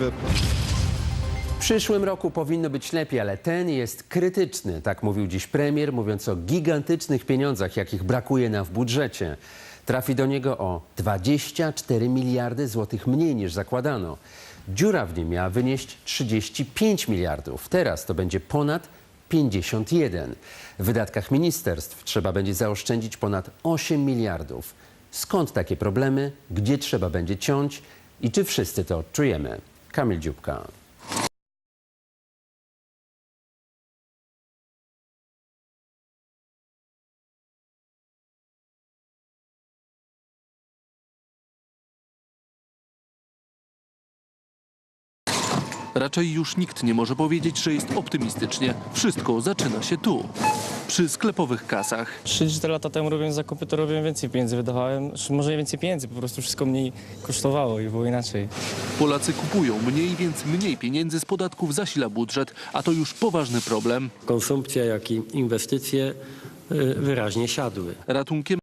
W przyszłym roku powinno być lepiej, ale ten jest krytyczny, tak mówił dziś premier, mówiąc o gigantycznych pieniądzach, jakich brakuje nam w budżecie. Trafi do niego o 24 miliardy złotych mniej niż zakładano. Dziura w nim miała wynieść 35 miliardów. Teraz to będzie ponad 51. W wydatkach ministerstw trzeba będzie zaoszczędzić ponad 8 miliardów. Skąd takie problemy? Gdzie trzeba będzie ciąć? I czy wszyscy to odczujemy? كامل جيوب كان؟ Raczej już nikt nie może powiedzieć, że jest optymistycznie. Wszystko zaczyna się tu, przy sklepowych kasach. 3-4 lata temu robiąc zakupy, to robiłem więcej pieniędzy, wydawałem, może nie więcej pieniędzy, po prostu wszystko mniej kosztowało i było inaczej. Polacy kupują mniej, więc mniej pieniędzy z podatków zasila budżet, a to już poważny problem. konsumpcja, jak i inwestycje y, wyraźnie siadły. Ratunkiem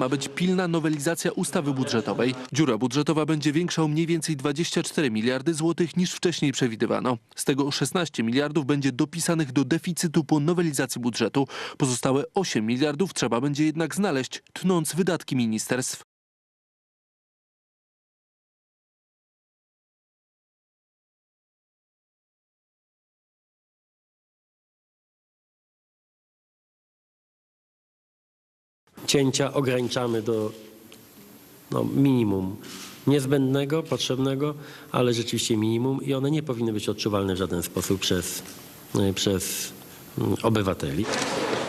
ma być pilna nowelizacja ustawy budżetowej. Dziura budżetowa będzie większa o mniej więcej 24 miliardy złotych niż wcześniej przewidywano. Z tego 16 miliardów będzie dopisanych do deficytu po nowelizacji budżetu. Pozostałe 8 miliardów trzeba będzie jednak znaleźć, tnąc wydatki ministerstw. Cięcia ograniczamy do no, minimum niezbędnego, potrzebnego, ale rzeczywiście minimum i one nie powinny być odczuwalne w żaden sposób przez, y, przez mm, obywateli.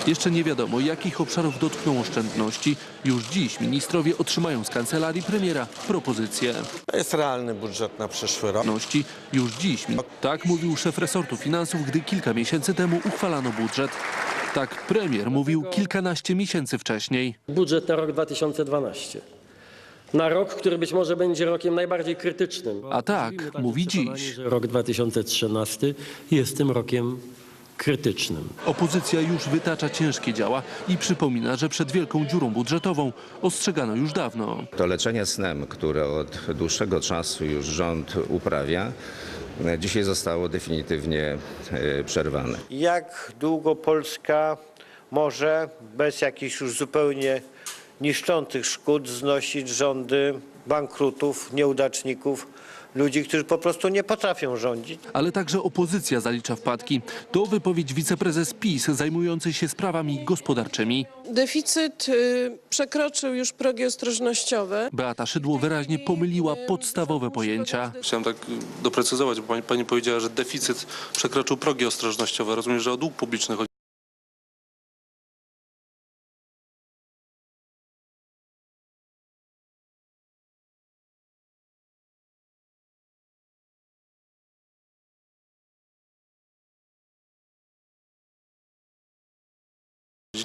Jeszcze nie wiadomo, jakich obszarów dotkną oszczędności. Już dziś ministrowie otrzymają z kancelarii premiera propozycje. To jest realny budżet na przyszły rok. Oszczędności już dziś. Tak mówił szef resortu finansów, gdy kilka miesięcy temu uchwalano budżet. Tak premier mówił kilkanaście miesięcy wcześniej. Budżet na rok 2012. Na rok, który być może będzie rokiem najbardziej krytycznym. A tak, mówi dziś. Rok 2013 jest tym rokiem krytycznym. Opozycja już wytacza ciężkie działa i przypomina, że przed wielką dziurą budżetową ostrzegano już dawno. To leczenie snem, które od dłuższego czasu już rząd uprawia, dzisiaj zostało definitywnie e, przerwane. Jak długo Polska może bez jakichś już zupełnie niszczących szkód znosić rządy bankrutów, nieudaczników, ludzi, którzy po prostu nie potrafią rządzić? Ale także opozycja zalicza wpadki. To wypowiedź wiceprezes PiS zajmującej się sprawami gospodarczymi. Deficyt y, przekroczył już progi ostrożnościowe. Beata Szydło wyraźnie pomyliła podstawowe pojęcia. Chciałem tak doprecyzować, bo pani, pani powiedziała, że deficyt przekroczył progi ostrożnościowe. Rozumiem, że o dług publiczny chodzi.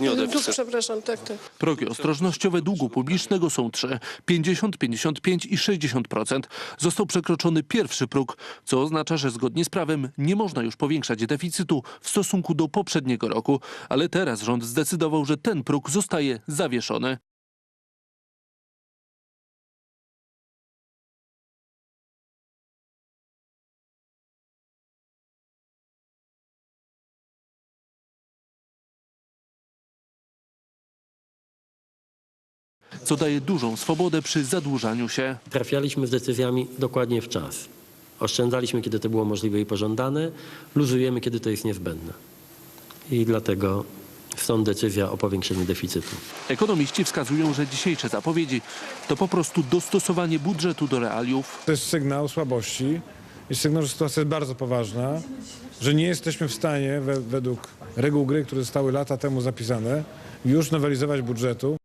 Nie przepraszam, tak, tak. Progi ostrożnościowe długu publicznego są trzy: 50, 55 i 60%. Został przekroczony pierwszy próg, co oznacza, że zgodnie z prawem nie można już powiększać deficytu w stosunku do poprzedniego roku, ale teraz rząd zdecydował, że ten próg zostaje zawieszony. Co daje dużą swobodę przy zadłużaniu się. Trafialiśmy z decyzjami dokładnie w czas. Oszczędzaliśmy, kiedy to było możliwe i pożądane, luzujemy, kiedy to jest niezbędne. I dlatego stąd decyzja o powiększeniu deficytu. Ekonomiści wskazują, że dzisiejsze zapowiedzi to po prostu dostosowanie budżetu do realiów. To jest sygnał słabości, jest sygnał, że sytuacja jest bardzo poważna, że nie jesteśmy w stanie we, według reguł gry, które zostały lata temu zapisane, już nowelizować budżetu.